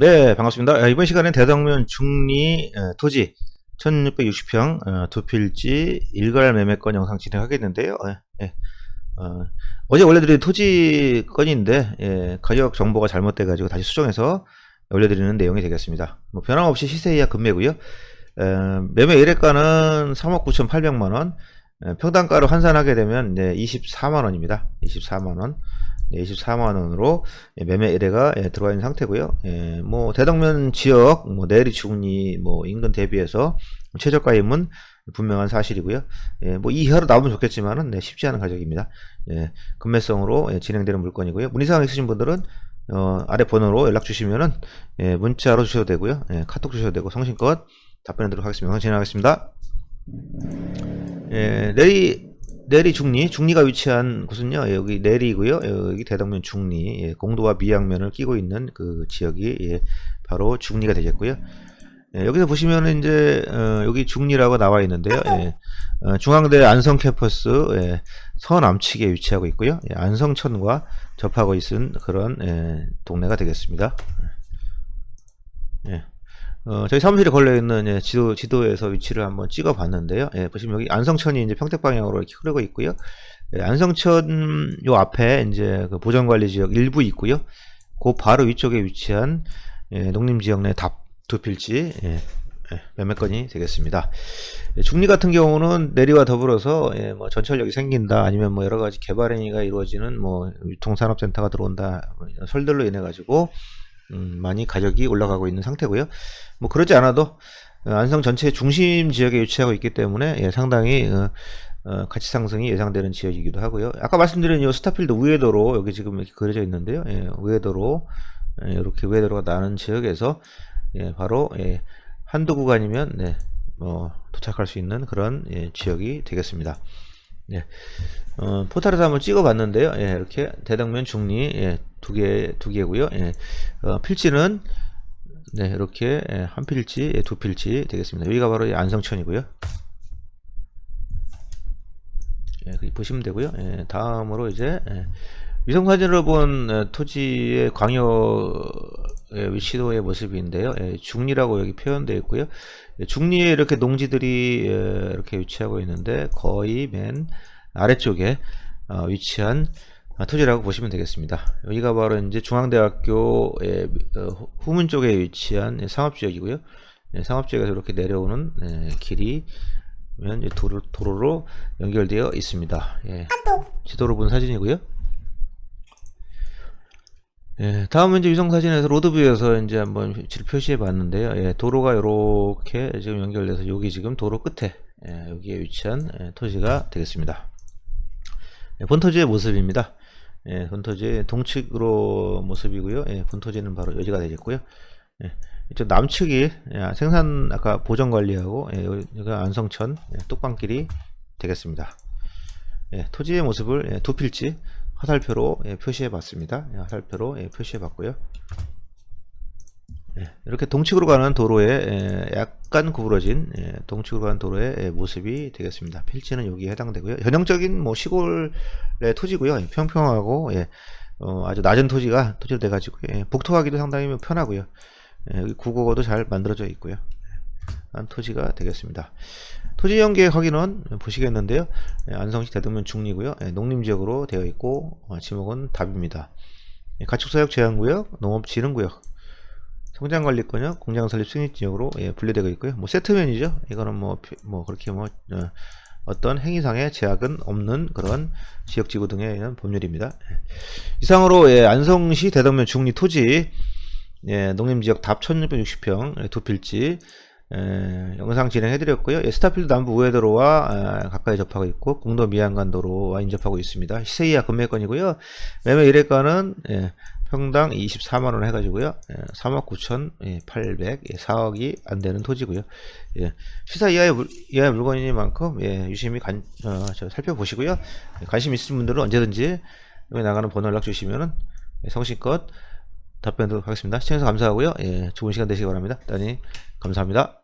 네, 반갑습니다. 아, 이번 시간엔 대덕면 중리 어, 토지 1660평 어, 두 필지 일괄 매매권 영상 진행하겠는데요. 예, 예. 어, 제 올려드린 토지 건인데 예, 가격 정보가 잘못돼가지고 다시 수정해서 올려드리는 내용이 되겠습니다. 뭐 변함없이 시세 이하 금매고요. 에, 매매 일회가는 3억 9,800만 원, 에, 평당가로 환산하게 되면 네, 24만 원입니다. 24만 원. 네, 24만 원으로 예, 매매 의뢰가 예, 들어와 있는 상태고요. 예, 뭐 대덕면 지역 뭐 내리 중리 뭐 인근 대비해서 최저가임은 분명한 사실이고요. 예, 뭐 이하로 나오면 좋겠지만은 네, 쉽지 않은 가격입니다. 예, 금매성으로 예, 진행되는 물건이고요. 문의사항 있으신 분들은 어, 아래 번호로 연락 주시면은 예, 문자로 주셔도 되고요. 예, 카톡 주셔도 되고 성심껏 답변하도록 하겠습니다. 영상 진행하겠습니다. 예, 내리 내리 중리, 중리가 위치한 곳은요, 예, 여기 내리고요, 여기 대덕면 중리, 예, 공도와 미양면을 끼고 있는 그 지역이 예, 바로 중리가 되겠고요. 예, 여기서 보시면은 이제 어, 여기 중리라고 나와 있는데요. 예, 어, 중앙대 안성 캠퍼스 예, 서남측에 위치하고 있고요. 예, 안성천과 접하고 있는 그런 예, 동네가 되겠습니다. 예. 어, 저희 사무실에 걸려 있는 예, 지도 지도에서 위치를 한번 찍어 봤는데요. 예, 보시면 여기 안성천이 이제 평택 방향으로 이렇게 흐르고 있고요. 예, 안성천 요 앞에 이제 그 보전관리 지역 일부 있고요. 그 바로 위쪽에 위치한 예, 농림 지역 내 답 두 필지 예, 예, 매매건이 되겠습니다. 예, 중리 같은 경우는 내리와 더불어서 예, 뭐 전철역이 생긴다 아니면 뭐 여러 가지 개발 행위가 이루어지는 뭐 유통산업센터가 들어온다 뭐 설들로 인해 가지고 음, 많이 가격이 올라가고 있는 상태고요. 뭐 그러지 않아도 어, 안성 전체 중심 지역에 위치하고 있기 때문에 예, 상당히 어, 어, 가치 상승이 예상되는 지역이기도 하고요. 아까 말씀드린 이 스타필드 우회도로 여기 지금 이렇게 그려져 있는데요. 예, 우회도로 예, 이렇게 우회도로가 나는 지역에서 예, 바로 예, 한두 구간이면 네, 뭐 도착할 수 있는 그런 예, 지역이 되겠습니다. 예. 어, 포탈에서 한번 찍어봤는데요. 예, 이렇게 대덕면 중리 예, 두 개, 두 개고요. 예, 어, 필지는 네, 이렇게 예, 한 필지, 예, 두 필지 되겠습니다. 여기가 바로 이 안성천이고요. 예, 보시면 되고요. 예, 다음으로 이제 예, 위성 사진으로 본 예, 토지의 광역의 위치도의 모습인데요. 예, 중리라고 여기 표현되어 있고요. 예, 중리에 이렇게 농지들이 예, 이렇게 위치하고 있는데 거의 맨 아래쪽에 어, 위치한 아, 토지라고 보시면 되겠습니다. 여기가 바로 이제 중앙대학교의 어, 후문 쪽에 위치한 상업지역이고요. 예, 상업지역에서 이렇게 내려오는 예, 길이 도로, 도로로 연결되어 있습니다. 예, 지도로 본 사진이고요. 예, 다음은 이제 위성 사진에서 로드뷰에서 이제 한번 위치를 표시해 봤는데요. 예, 도로가 이렇게 지금 연결돼서 여기 지금 도로 끝에 예, 여기에 위치한 예, 토지가 되겠습니다. 예, 본 토지의 모습입니다. 예, 본토지의 동측으로 모습이고요. 예, 본토지는 바로 여기가 되겠고요. 예, 이쪽 남측이 예, 생산 아까 보전 관리하고 예, 여기가 안성천 예, 뚝방길이 되겠습니다. 예, 토지의 모습을 예, 두 필지 화살표로 예, 표시해 봤습니다. 예, 화살표로 예, 표시해 봤고요. 예, 이렇게 동측으로 가는 도로에 예, 약간 구부러진 예, 동측으로 가는 도로의 예, 모습이 되겠습니다. 필지는 여기에 해당되고요. 전형적인 뭐 시골의 토지고요. 예, 평평하고 예, 어, 아주 낮은 토지가 토지로 돼가지고 예, 복토하기도 상당히 편하고요. 예, 여기 국어도 잘 만들어져 있고요. 한 토지가 되겠습니다. 토지 연계 확인은 보시겠는데요. 예, 안성시 대동면 중리고요. 예, 농림지역으로 되어 있고 어, 지목은 답입니다. 예, 가축사육 제한구역, 농업진흥구역, 성장관리권역, 공장 설립 승인지역으로 예, 분류되어 있고요. 뭐 세트면이죠. 이거는 뭐, 피- 뭐 그렇게 뭐 어, 떤 행위상의 제약은 없는 그런 지역지구 등에 의한 법률입니다. 예. 이상으로 예, 안성시 대덕면 중리 토지 예, 농림지역 답 1660평 예, 두 필지 예, 영상 진행해드렸고요. 예, 스타필드 남부 우회도로와 아, 가까이 접하고 있고 공도 미안간도로와 인접하고 있습니다. 시세 이하 금매권이고요. 매매 일회가는 예, 평당 24만 원 해가지고요. 예, 3억 9,800, 예, 4억이 안 되는 토지고요. 예, 시사 이하의, 물, 이하의 물건이니만큼 예, 유심히 간, 어, 저 살펴보시고요. 예, 관심 있으신 분들은 언제든지 여기 나가는 번호 연락 주시면은 예, 성실껏 답변드리도록 하겠습니다. 시청해주셔서 감사하고요. 예, 좋은 시간 되시기 바랍니다. 대단히 감사합니다.